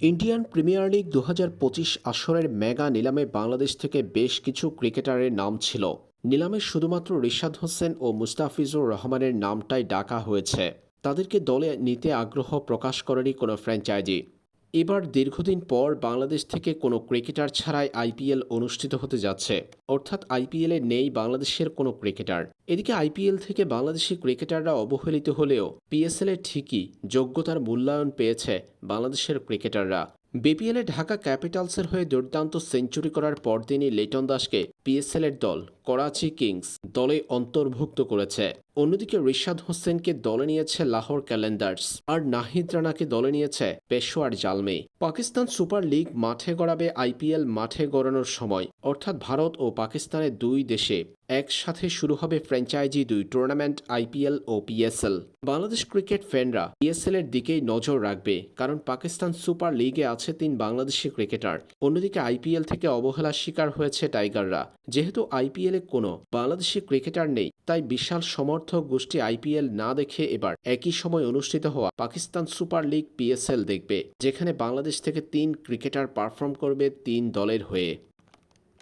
Indian premier league দু হাজার পঁচিশ আসরের মেগা নিলামে বাংলাদেশ থেকে বেশ কিছু ক্রিকেটারের নাম ছিল। নিলামে শুধুমাত্র রিশাদ হোসেন ও মুস্তাফিজুর রহমানের নামটাই ডাকা হয়েছে। তাদেরকে দলে নিতে আগ্রহ প্রকাশ করেনি কোনো ফ্র্যাঞ্চাইজি। এবার দীর্ঘদিন পর বাংলাদেশ থেকে কোনো ক্রিকেটার ছাড়াই আইপিএল অনুষ্ঠিত হতে যাচ্ছে। অর্থাৎ আইপিএলে নেই বাংলাদেশের কোনো ক্রিকেটার। এদিকে আইপিএল থেকে বাংলাদেশি ক্রিকেটাররা অবহেলিত হলেও পিএসএলে ঠিকই যোগ্যতার মূল্যায়ন পেয়েছে বাংলাদেশের ক্রিকেটাররা। বিপিএলে ঢাকা ক্যাপিটালসের হয়ে দুর্দান্ত সেঞ্চুরি করার পর পরদিনই লেটন দাসকে পিএসএলের দল করাচি কিংস দলে অন্তর্ভুক্ত করেছে। অন্যদিকে রিশাদ হোসেনকে দলে নিয়েছে লাহোর ক্যালেন্ডার্স আর নাহিদ রানাকে দলে নিয়েছে পেশোয়ার জালমে। পাকিস্তান সুপার লিগ মাঠে গড়াবে আইপিএল মাঠে গড়ানোর সময়। অর্থাৎ ভারত ও পাকিস্তানের দুই দেশে একসাথে শুরু হবে ফ্র্যাঞ্চাইজি দুই টুর্নামেন্ট আইপিএল ও পিএসএল। বাংলাদেশ ক্রিকেট ফ্যানরা পিএসএল এর দিকেই নজর রাখবে, কারণ পাকিস্তান সুপার লিগে আছে তিন বাংলাদেশি ক্রিকেটার। অন্যদিকে আইপিএল থেকে অবহেলার শিকার হয়েছে টাইগাররা। যেহেতু আইপিএলে কোনো বাংলাদেশি ক্রিকেটার নেই, তাই বিশাল সমর্থক গোষ্ঠী আইপিএল না দেখে এবার একই সময় অনুষ্ঠিত হওয়া পাকিস্তান সুপার লিগ পিএসএল দেখবে, যেখানে বাংলাদেশ থেকে তিন ক্রিকেটার পারফর্ম করবে তিন দলের হয়ে।